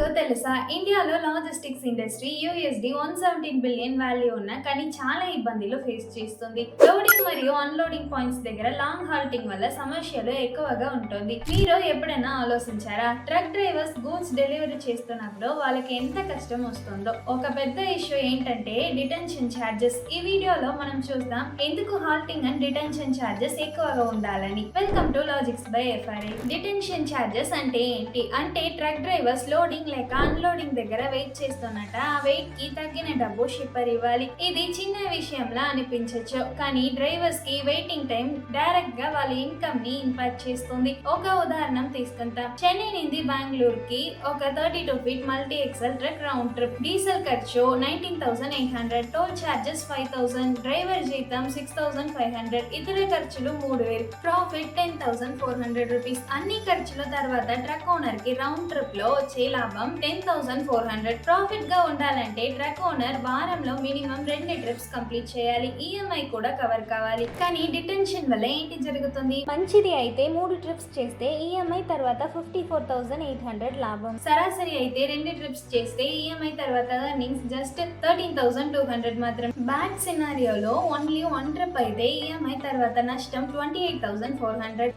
ఎలాగో తెలుసా? ఇండియాలో logistics industry USD one seventeen billion value ఉన్న కానీ చాలా ఇబ్బందులు ఫేస్ చేస్తుంది. లోడింగ్ మరియు అన్లోడింగ్ పాయింట్స్ దగ్గర లాంగ్ హాల్టింగ్ వల్ల సమస్యలు ఎక్కువగా ఉంటుంది. మీరు ఎప్పుడైనా ఆలోచించారా? ట్రక్ డ్రైవర్స్ గూడ్స్ డెలివరీ చేస్తున్నప్పుడు వాళ్ళకి ఎంత కష్టం వస్తుందో? ఒక పెద్ద ఇష్యూ ఏంటంటే డిటెన్షన్ ఛార్జెస్ ఈ వీడియోలో మనం చూద్దాం ఎందుకు హాల్టింగ్ అండ్ డిటెన్షన్ ఛార్జెస్ ఎక్కువగా ఉండాలని. Welcome to logics by FRI detention charges అంటే ఏంటి? అంటే ట్రక్ డ్రైవర్స్ లోడింగ్ లేక అన్లోడింగ్ దగ్గర వెయిట్ చేస్తున్నట ఆ వెయిట్కి తగ్గిన డబ్బు షిప్పర్ ఇవ్వాలి. ఇది చిన్న విషయంలా అనిపించవచ్చు కానీ డ్రైవర్స్కి వెయిటింగ్ టైం డైరెక్ట్గా వాళ్ళ ఇన్కమ్ని ఇంపాక్ట్ చేస్తుంది. ఒక ఉదాహరణం తీసుకుంటాం. చెన్నై నుండి బెంగళూరు కి ఒక thirty two feet multi axle truck round trip diesel ఖర్చు nineteen thousand eight hundred toll charges five thousand driver జీతం సిక్స్ థౌసండ్ ఫైవ్ హండ్రెడ్ ఇతర ఖర్చులు మూడు వేలు profit ten thousand four hundred rupees అన్ని ఖర్చుల తర్వాత ట్రక్ ఓనర్కి రౌండ్ ట్రిప్లో వచ్చే లాభం లాభం టెన్ థౌసండ్ ఫోర్ హండ్రెడ్ ప్రాఫిట్గా ఉండాలంటే ట్రక్ ఓనర్ వారంలో మినిమం రెండు ట్రిప్స్ కంప్లీట్ చేయాలి. ఈఎంఐ కూడా కవర్ కావాలి. కానీ డిటెన్షన్ వల్ల ఏంటి జరుగుతుంది? మంచిది అయితే మూడు ట్రిప్స్ చేస్తే ఈఎంఐ తర్వాత fifty four thousand eight hundred లాభం. సరాసరి అయితే రెండు ట్రిప్స్ చేస్తే ఈఎంఐ తర్వాత earnings just thirteen thousand two hundred మాత్రం. బ్యాడ్ సినారియోలో ఓన్లీ వన్ ట్రిప్ అయితే ఈఎంఐ తర్వాత నష్టం twenty eight thousand four hundred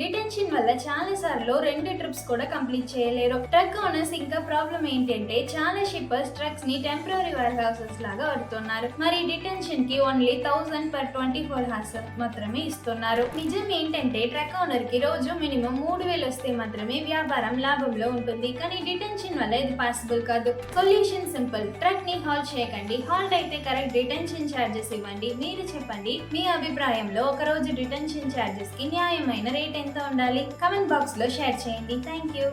detention వల్ల చాలా సార్లు రెండు ట్రిప్స్ కూడా కంప్లీట్ చేయలేరు. ట్రక్ ఓనర్స్ ఇంకా ప్రాబ్లం ఏంటంటే చాలా షిప్పర్స్ ట్రక్స్ని టెంపరీ వేర్ హౌసెస్ లాగా వాడుతున్నారు. మరి డిటెన్షన్కి only thousand per twenty four hours మాత్రమే ఇస్తున్నారు. నిజం ఏంటంటే ట్రక్ ఓనర్కి రోజు మినిమం మూడు వేలు వస్తే మాత్రమే వ్యాపారం లాభంలో ఉంటుంది. కానీ డిటెన్షన్ వల్ల ఇది పాసిబుల్ కాదు. సొల్యూషన్ సింపుల్ ట్రక్ని హాల్ చేయకండి. హాల్ట్ అయితే కరెక్ట్ డిటెన్షన్ ఛార్జెస్ ఇవ్వండి. మీరు చెప్పండి మీ అభిప్రాయంలో ఒక రోజు డిటెన్షన్ ఛార్జెస్కి న్యాయమైన రేట్ ఎంత? ఎంత ఉండాలి. కమెంట్ బాక్స్లో షేర్ చేయండి. Thank you